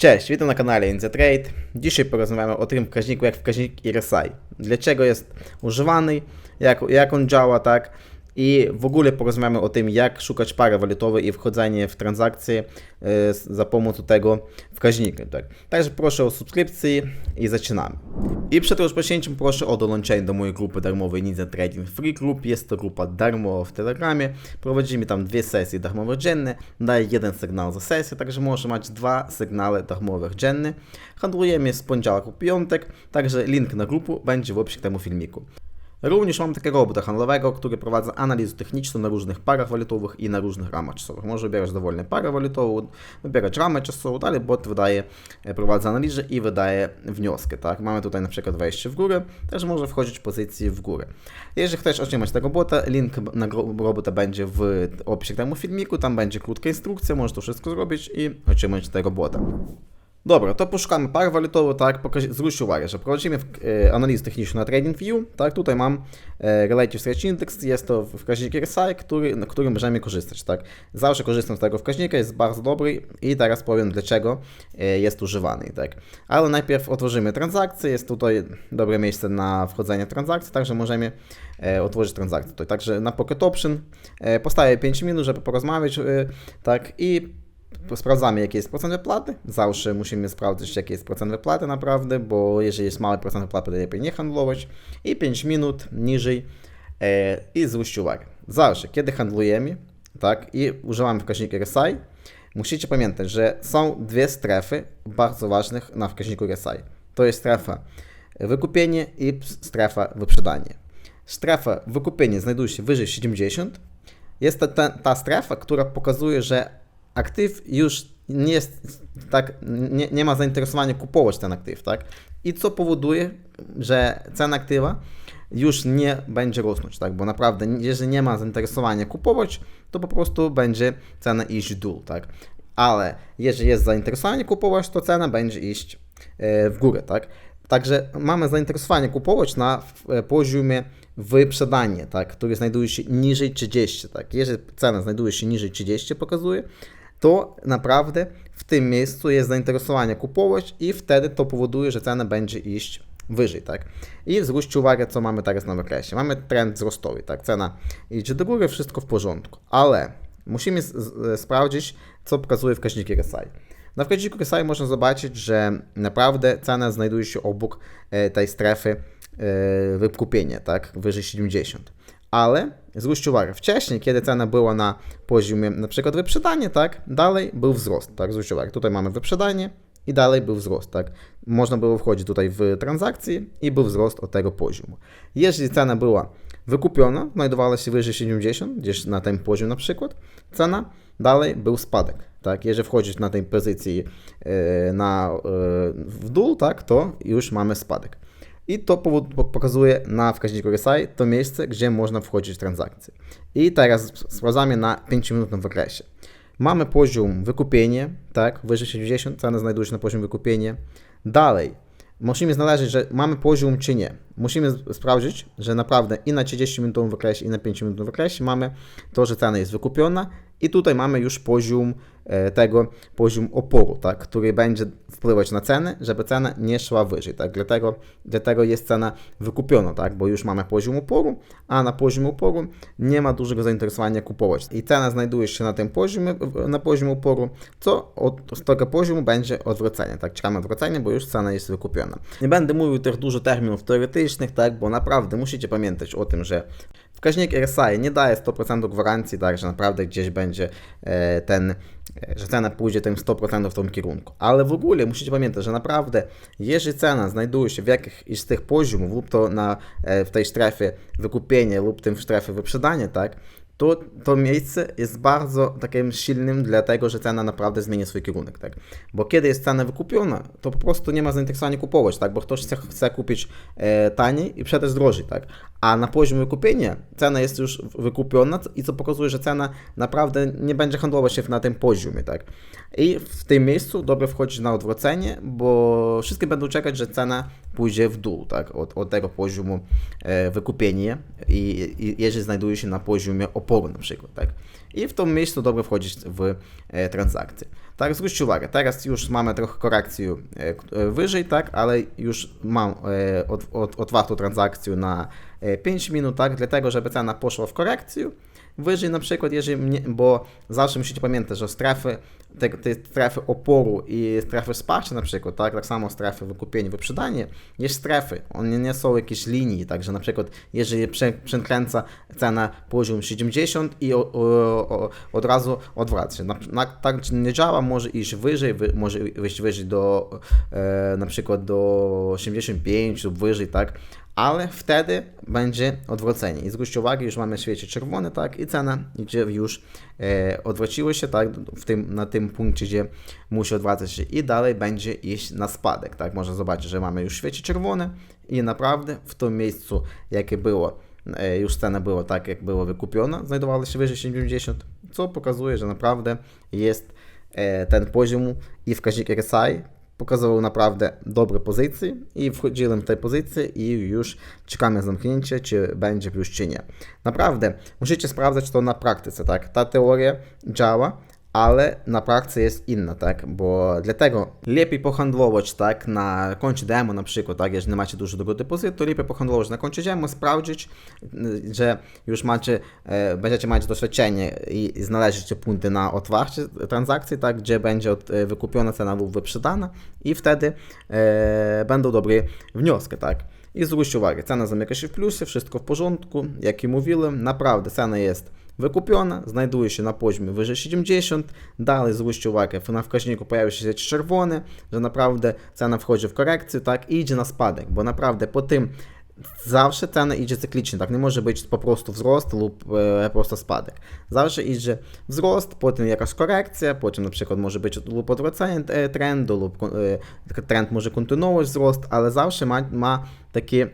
Cześć, witam na kanale NZ Trade. Dzisiaj porozmawiamy o tym wskaźniku jak wskaźnik RSI. Dlaczego jest używany, jak, jak on działa, tak? I w ogóle porozmawiamy o tym, jak szukać pary walutowej i wchodzenie w transakcje e, za pomocą tego wskaźnika. Tak? Także proszę o subskrypcję i zaczynamy. I przed rozpoczęciem proszę o dołączenie do mojej grupy darmowej Ninja Trading Free Group. Jest to grupa darmowa w Telegramie. Prowadzimy tam dwie sesje darmowe dzienne. Daję jeden sygnał za sesję, także można mieć dwa sygnały darmowych dziennie. Handlujemy z poniedziałku po piątek, także link na grupę będzie w opisie temu filmiku. Również mam takiego robota handlowego, który prowadzi analizę techniczną na różnych parach walutowych i na różnych ramach czasowych. Może wybierać dowolnie parę walutową, wybierać ramę czasową, dalej bot wydaje, e, prowadzi analizę i wydaje wnioski. Tak? Mamy tutaj na przykład wejście w górę, też może wchodzić w pozycję w górę. Jeżeli chcesz otrzymać tego bota, link na robota będzie w opisie temu filmiku, tam będzie krótka instrukcja, możesz to wszystko zrobić i otrzymać tego bota. Dobra, to poszukamy par walutowych, tak, pokaż- zwróć uwagę, że prowadzimy w, e, analizę techniczną na TradingView, tak, tutaj mam e, Relative Search Index, jest to wskaźnik RSI, który, na którym możemy korzystać, tak. Zawsze korzystam z tego wskaźnika, jest bardzo dobry i teraz powiem dlaczego e, jest używany, tak. Ale najpierw otworzymy transakcję, jest tutaj dobre miejsce na wchodzenie w transakcję, także możemy e, otworzyć transakcję tutaj. Także na Pocket Option e, postawię 5 minut, żeby porozmawiać, e, tak, i sprawdzamy, jaki jest procent wypłaty. Zawsze musimy sprawdzić, jaki jest procent wypłaty naprawdę, bo jeżeli jest mały procent wypłaty, to lepiej nie handlować. I 5 minut niżej e, i zwróćcie uwagę. Zawsze, kiedy handlujemy, tak, i używamy wskaźnika RSI, musicie pamiętać, że są dwie strefy bardzo ważne na wskaźniku RSI. To jest strefa wykupienie i strefa wyprzedanie. Strefa wykupienie znajduje się wyżej 70. Jest to ta, ta strefa, która pokazuje, że aktyw już nie jest tak, nie, nie ma zainteresowania kupować ten aktyw, tak? I co powoduje, że cena aktywa już nie będzie rosnąć, tak? Bo naprawdę, jeżeli nie ma zainteresowania kupować, to po prostu będzie cena iść w dół, tak? Ale jeżeli jest zainteresowanie kupować, to cena będzie iść e, w górę, tak? Także mamy zainteresowanie kupować na e, poziomie wyprzedanie, tak, który znajduje się niżej 30, tak. Jeżeli cena znajduje się niżej 30 pokazuje, to naprawdę w tym miejscu jest zainteresowanie kupować i wtedy to powoduje, że cena będzie iść wyżej, tak? I zwróćcie uwagę, co mamy teraz na wykresie. Mamy trend wzrostowy, tak? Cena idzie do góry, wszystko w porządku, ale musimy sprawdzić, co pokazuje wskaźnik RSI. Na wskaźniku RSI można zobaczyć, że naprawdę cena znajduje się obok e, tej strefy e, wykupienia, tak? Wyżej 70 ale zwróćcie uwagę, wcześniej, kiedy cena była na poziomie na przykład wyprzedanie, tak, dalej był wzrost, tak, zwróćcie uwagę, tutaj mamy wyprzedanie i dalej był wzrost, tak. Można było wchodzić tutaj w transakcje i był wzrost od tego poziomu. Jeżeli cena była wykupiona, znajdowała się wyżej 70, gdzieś na tym poziomie na przykład, cena dalej był spadek, tak. Jeżeli wchodzić na tej pozycji yy, na, yy, w dół, tak, to już mamy spadek. I to pokazuje na wskaźniku RSI to miejsce, gdzie można wchodzić w transakcje. I teraz sprawdzamy na 5-minutowym wykresie. Mamy poziom wykupienie, tak, wyżej 60, cena znajduje się na poziom wykupienie. Dalej, musimy znaleźć, że mamy poziom czy nie. Musimy sprawdzić, że naprawdę i na 30-minutowym wykresie, i na 5-minutowym wykresie mamy to, że cena jest wykupiona i tutaj mamy już poziom e, tego, poziom oporu, tak, który będzie wpływać na cenę, żeby cena nie szła wyżej, tak, dlatego, dlatego jest cena wykupiona, tak, bo już mamy poziom oporu, a na poziom oporu nie ma dużego zainteresowania kupować. I cena znajduje się na tym poziomie, na poziomie oporu, co od, z tego poziomu będzie odwrócenie, tak, czekamy odwrócenie, bo już cena jest wykupiona. Nie będę mówił tych dużo terminów teoretycznych, tak, bo naprawdę musicie pamiętać o tym, że Wskaźnik RSI nie daje 100% gwarancji, tak, że naprawdę gdzieś będzie e, ten, e, że cena pójdzie tym 100% w tym kierunku. Ale w ogóle musicie pamiętać, że naprawdę, jeżeli cena znajduje się w jakichś z tych poziomów, lub to na, e, w tej strefie wykupienia, lub tym w strefie wyprzedania, tak, to, to miejsce jest bardzo takim silnym, dlatego że cena naprawdę zmieni swój kierunek, tak? Bo kiedy jest cena wykupiona, to po prostu nie ma zainteresowania kupować, tak? Bo ktoś chce, chce kupić e, taniej i sprzedać drożej, tak? A na poziomie wykupienia cena jest już wykupiona i co pokazuje, że cena naprawdę nie będzie handlować się na tym poziomie, tak? I w tym miejscu dobrze wchodzić na odwrócenie, bo wszystkie będą czekać, że cena pójdzie w dół, tak? Od, od tego poziomu e, wykupienia i, i jeżeli znajduje się na poziomie oporu na przykład, tak? I w tym miejscu dobrze wchodzić w e, transakcję. Tak, zwróćcie uwagę, teraz już mamy trochę korekcję e, e, wyżej, tak, ale już mam e, od, od, otwartą transakcję na e, 5 minut, tak, dlatego, żeby cena poszła w korekcję, wyżej na przykład, jeżeli mnie, bo zawsze musicie pamiętać, że strefy, te, te strefy oporu i strefy wsparcia na przykład, tak, tak samo strefy wykupienia, wyprzedanie, jest strefy, one nie są jakieś linii, także na przykład jeżeli prze, przekręca cena poziom 70 i o, o, o, od razu odwraca. Na, na, tak nie działa, może iść wyżej, wy, może iść wyżej do e, na przykład do 85 lub wyżej, tak, ale wtedy będzie odwrócenie. I zwróćcie uwagę, już mamy świecie czerwone, tak, i cena już e, odwróciła się, tak, w tym, na tym punkcie, gdzie musi odwracać się i dalej będzie iść na spadek, tak, można zobaczyć, że mamy już świecie czerwone i naprawdę w tym miejscu, jakie było, e, już cena była tak, jak było wykupiona, znajdowała się wyżej 70, co pokazuje, że naprawdę jest e, ten poziom i wskaźnik RSI pokazywał naprawdę dobre pozycje i wchodziłem w te pozycje i już czekamy zamknięcia, czy będzie plus, czy nie. Naprawdę, musicie sprawdzać to na praktyce, tak? Ta teoria działa, ale na praktyce jest inna, tak? Bo dlatego lepiej pohandlować, tak, na koncie demo na przykład, tak, jeżeli nie macie dużego depozytu, to lepiej pohandlować na koncie demo, sprawdzić, y, że już macie, e, będziecie mieć doświadczenie i, i punkty na otwarcie transakcji, tak, gdzie będzie e, wykupiona cena lub wyprzedana i wtedy e, będą dobre wnioski, tak. I zwróćcie uwagę, cena zamyka się w plusie, wszystko w porządku, jak i mówiłem, naprawdę cena jest znajduje się na poziomie wyżej 70, dalej zwróćcie uwagę, na wskaźniku pojawił się czerwony, że naprawdę cena wchodzi w korekcję, tak, i idzie na spadek, bo naprawdę po tym e. Zawsze idzie wzrost, potem jakaś korekcja, potem na przykład może być lub odwrócenie e, trendu, lub e, trend może kontynuować wzrost, ale zawsze ma, ma taki e,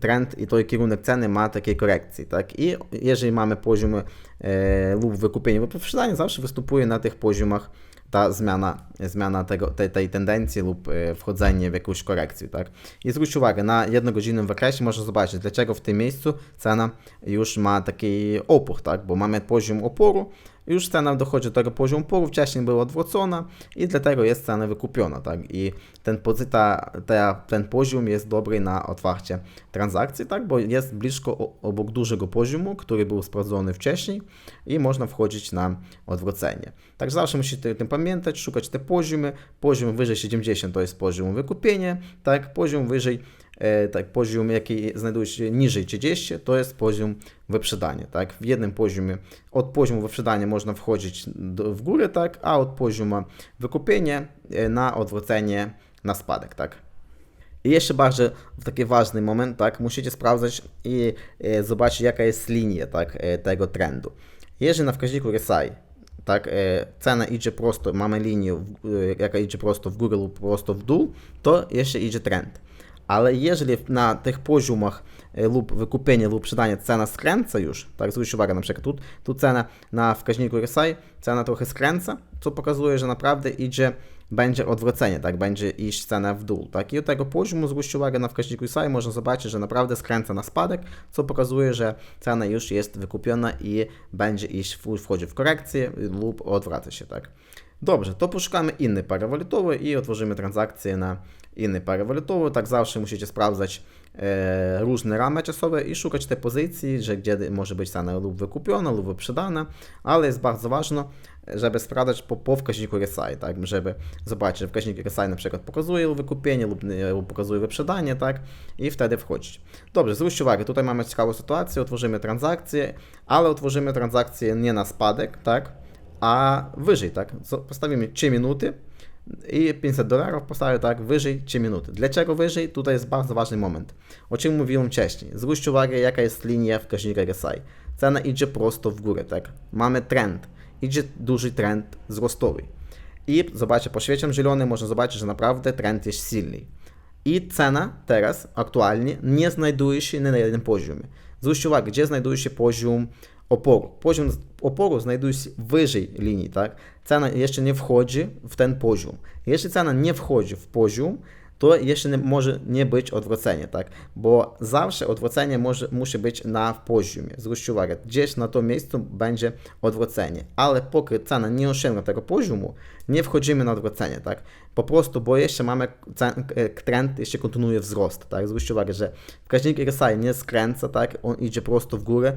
trend i to kierunek ceny ma takiej korekcji, tak? I jeżeli mamy poziomy e, lub wykupienia lub wyprzedania, zawsze występuje na tych poziomach ta zmiana, zmiana tego, tej, tej tendencji lub e, wchodzenie w jakąś korekcję, tak? I zwróćcie uwagę, na jednogodzinnym wykresie można zobaczyć, dlaczego w tym miejscu cena już ma taki opór, tak? Bo mamy poziom oporu, już cena dochodzi do tego poziomu oporu, wcześniej była odwrócona i dlatego jest cena wykupiona, tak? I ten, ta, ten poziom jest dobry na otwarcie transakcji, tak? Bo jest blisko obok dużego poziomu, który był sprawdzony wcześniej i można wchodzić na odwrócenie. Tak zawsze musicie o tym pamiętać, szukać te poziomy. Poziom wyżej 70 to jest poziom wykupienia, tak? Poziom wyżej tak, poziom, jaki znajduje się niżej 30, to jest poziom wyprzedania, tak? W jednym poziomie, od poziomu wyprzedania można wchodzić do, w górę, tak? A od poziomu wykupienia e, na odwrócenie na spadek, tak? I jeszcze bardzo taki ważny moment, tak? Musicie sprawdzać i e, zobaczyć, jaka jest linia, tak? E, tego trendu. Jeżeli na wskaźniku RSI tak, e, cena idzie prosto, mamy linię, w- e, jaka idzie prosto w górę lub prosto w dół, to jeszcze idzie trend. Ale jeżeli na tych poziomach e, lub wykupienia lub sprzedania cena skręca już, tak, zwróćcie uwagę, na przykład tu, tu cena na wskaźniku RSI, cena trochę skręca, co pokazuje, że naprawdę idzie, będzie odwrócenie, tak, będzie iść cena w dół, tak, i od tego poziomu zwróćcie uwagę na wskaźniku RSI, można zobaczyć, że naprawdę skręca na spadek, co pokazuje, że cena już jest wykupiona i będzie iść, wchodzi w korekcję lub odwraca się, tak. Dobrze, to poszukamy innej pary walutowej i otworzymy transakcję na innej walutowej. Tak zawsze musicie sprawdzać e, różne ramy czasowe i szukać tej pozycji, że gdzie może być cena lub wykupiona, lub wyprzedana, ale jest bardzo ważne, żeby sprawdzać po, po wskaźniku RSI, tak, żeby zobaczyć, że wskaźnik RSI na przykład pokazuje wykupienie lub, nie, lub pokazuje wyprzedanie, tak, i wtedy wchodzić. Dobrze, zwróćcie uwagę, tutaj mamy ciekawą sytuację, otworzymy transakcję, ale otworzymy transakcję nie na spadek, tak, a wyżej, tak, postawimy 3 minuty, i 500 dolarów postawię tak wyżej 3 minuty. Dlaczego wyżej? Tutaj jest bardzo ważny moment. O czym mówiłem wcześniej. Zwróćcie uwagę, jaka jest linia wskaźnika RSI. Cena idzie prosto w górę, tak? Mamy trend. Idzie duży trend wzrostowy. I zobaczcie, po świecie zielonym można zobaczyć, że naprawdę trend jest silny. I cena teraz aktualnie nie znajduje się na jednym poziomie. Zwróćcie uwagę, gdzie znajduje się poziom oporu. Poziom oporu znajduje się wyżej linii, tak? Cena jeszcze nie wchodzi w ten poziom. Jeśli cena nie wchodzi w poziom, to jeszcze nie może nie być odwrócenie, tak? Bo zawsze odwrócenie może, musi być na poziomie. Zwróćcie uwagę, gdzieś na to miejscu będzie odwrócenie, ale póki cena nie osiągnie tego poziomu, nie wchodzimy na odwrócenie, tak? Po prostu, bo jeszcze mamy trend, jeszcze kontynuuje wzrost, tak? Zwróćcie uwagę, że wskaźnik RSI nie skręca, tak? On idzie prosto w górę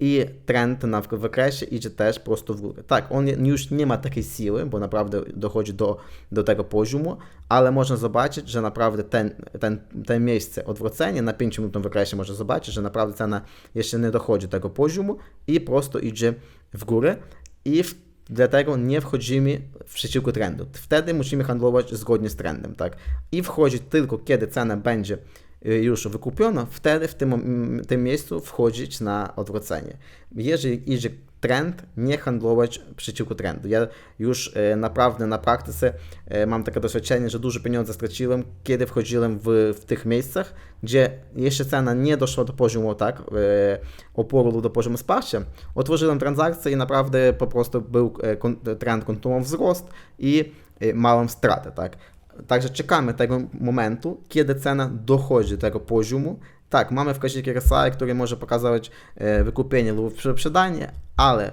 i trend na wykresie idzie też prosto w górę. Tak, on już nie ma takiej siły, bo naprawdę dochodzi do, do tego poziomu, ale można zobaczyć, że naprawdę ten, ten, ten miejsce odwrócenia na 5 minutowym wykresie można zobaczyć, że naprawdę cena jeszcze nie dochodzi do tego poziomu i prosto idzie w górę i w, dlatego nie wchodzimy w przeciwko trendu. Wtedy musimy handlować zgodnie z trendem, tak? I wchodzić tylko kiedy cena będzie już wykupiona, wtedy w tym, tym miejscu wchodzić na odwrócenie. Jeżeli idzie trend, nie handlować przeciwko trendu. Ja już e, naprawdę na praktyce e, mam takie doświadczenie, że duże pieniądze straciłem, kiedy wchodziłem w, w tych miejscach, gdzie jeszcze cena nie doszła do poziomu tak, oporu lub do poziomu wsparcia. Otworzyłem transakcję i naprawdę po prostu był trend kontynuował wzrost i małem stratę. Tak. Także czekamy tego momentu, kiedy cena dochodzi do tego poziomu. Tak, mamy wskaźnik RSI, który może pokazywać e, wykupienie lub sprzedanie, ale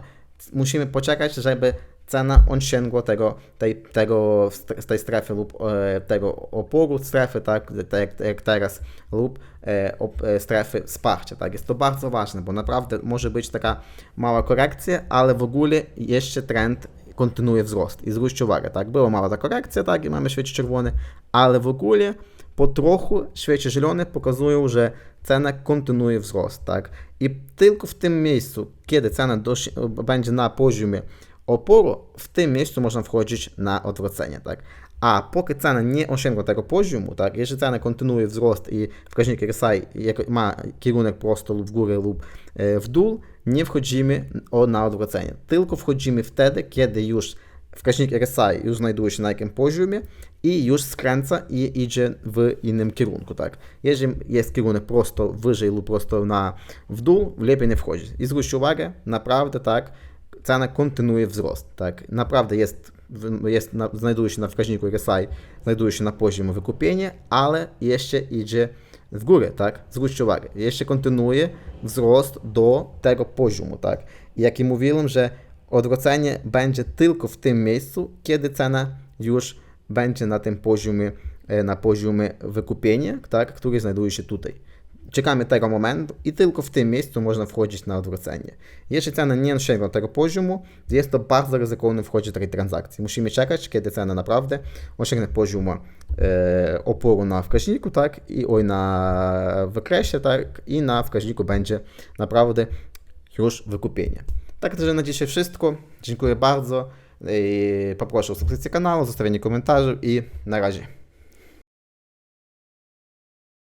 musimy poczekać, żeby cena osiągła tego, tej, tego, z tej strefy lub e, tego oporu strefy, tak, jak, teraz, lub e, strefy wsparcia. Tak. Jest to bardzo ważne, bo naprawdę może być taka mała korekcja, ale w ogóle jeszcze trend kontynuuje wzrost. I zwróćcie uwagę, tak, była mała ta korekcja, tak, i mamy świeci czerwony, ale w ogóle po trochu świeci zielone pokazują, że cena kontynuuje wzrost, tak. I tylko w tym miejscu, kiedy cena będzie na poziomie oporu, w tym miejscu można wchodzić na odwrócenie, tak. Wskaźnik RSI jak- ma kierunek prosto lub w górę lub e, w dół, nie wchodzimy o, na odwrócenie. Tylko wchodzimy wtedy, kiedy już wskaźnik RSI jest kierunek prosto wyżej lub prosto na w dół, lepiej nie wchodzić. I zwróćcie uwagę, naprawdę tak, cena kontynuuje wzrost, tak. Naprawdę jest, jest na, znajduje się na wskaźniku RSI, znajduje się na poziomie wykupienia, ale jeszcze idzie w górę, tak? Zwróćcie uwagę, jeszcze kontynuuje wzrost do tego poziomu, tak? Jak i mówiłem, że odwrócenie będzie tylko w tym miejscu, kiedy cena już będzie na tym poziomie, e, na poziomie wykupienia, tak? Który znajduje się tutaj. Czekamy tego momentu i tylko w tym miejscu można wchodzić na odwrócenie. Jeśli cena nie osiągnie tego poziomu, jest to bardzo ryzykowne wchodzić do tej transakcji. Musimy czekać, kiedy cena naprawdę osiągnie poziom e, oporu na wskaźniku, tak, i oj na wykresie, tak, i na wskaźniku będzie naprawdę już wykupienie. Tak, że na dzisiaj wszystko. Dziękuję bardzo. I poproszę o subskrypcję kanału, zostawienie komentarzy i na razie.